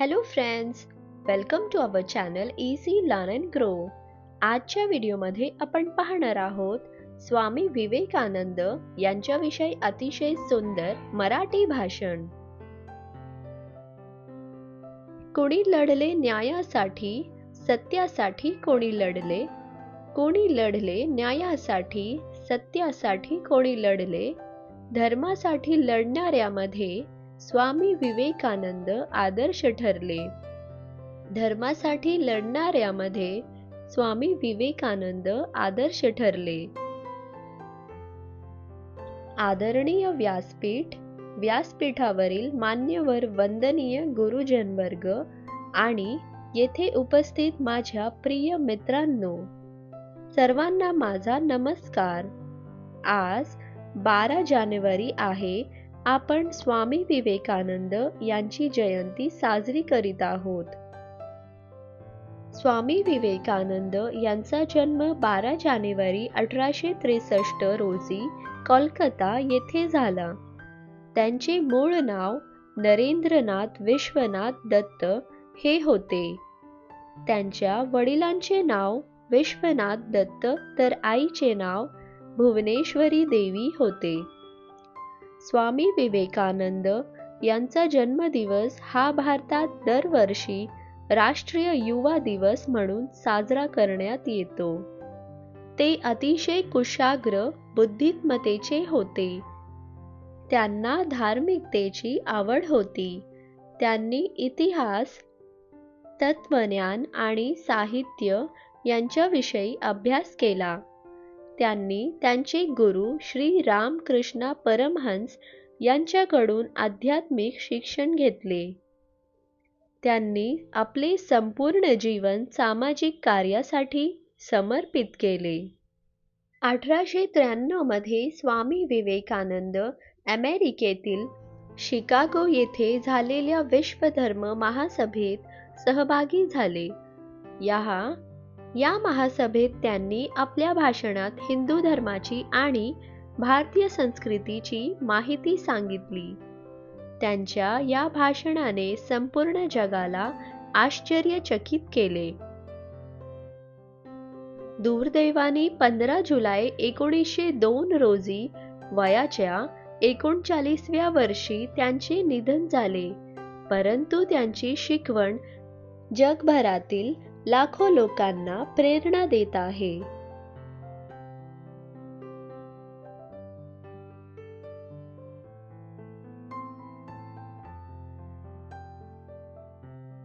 Hello friends welcome to our channel easy learn and grow आजच्या व्हिडिओमध्ये आपण पाहणार आहोत स्वामी विवेकानंद यांच्याविषयी अतिशय सुंदर मराठी भाषण. कोणी लढले न्यायासाठी सत्यासाठी कोणी लढले? कोणी लढले न्यायासाठी सत्यासाठी कोणी लढले? धर्मासाठी लढणाऱ्यामध्ये स्वामी विवेकानंद आदर्श ठरले. धर्मासाठी लढणाऱ्यामध्ये स्वामी विवेकानंद आदर्श ठरले. आदरणीय व्यासपीठ व्यासपीठावरील मान्यवर वंदनीय गुरुजनवर्ग आणि येथे उपस्थित माझ्या प्रिय मित्रांनो सर्वांना माझा नमस्कार. आज बारा जानेवारी आहे आपण स्वामी विवेकानंद यांची जयंती साजरी करीत आहोत. स्वामी विवेकानंद यांचा जन्म बारा जानेवारी अठराशे त्रेसष्ट रोजी कोलकाता येथे झाला. त्यांचे मूळ नाव नरेंद्रनाथ विश्वनाथ दत्त हे होते. त्यांच्या वडिलांचे नाव विश्वनाथ दत्त तर आईचे नाव भुवनेश्वरी देवी होते. स्वामी विवेकानंद यांचा जन्मदिवस हा भारतात दरवर्षी राष्ट्रीय युवा दिवस म्हणून साजरा करण्यात येतो. ते अतिशय कुशाग्र बुद्धिमत्तेचे होते. त्यांना धार्मिकतेची आवड होती. त्यांनी इतिहास तत्वज्ञान आणि साहित्य यांच्याविषयी अभ्यास केला. त्यांनी त्यांचे गुरु श्री रामकृष्ण परमहंस यांच्याकडून आध्यात्मिक शिक्षण घेतले. त्यांनी आपले संपूर्ण जीवन सामाजिक कार्यासाठी समर्पित केले. अठराशे त्र्याण्णवमध्ये स्वामी विवेकानंद अमेरिकेतील शिकागो येथे झालेल्या विश्वधर्म महासभेत सहभागी झाले. या या महासभेत त्यांनी आपल्या भाषणात हिंदू धर्माची आणि भारतीय संस्कृतीची माहिती सांगितली. त्यांच्या या भाषणाने संपूर्ण जगाला आश्चर्यचकित केले. दुर्दैवाने पंधरा जुलै एकोणीसशे दोन रोजी वयाच्या एकोणचाळीसव्या वर्षी त्यांचे निधन झाले. परंतु त्यांची शिकवण जगभरातील लाखो लोकांना प्रेरणा देत आहे.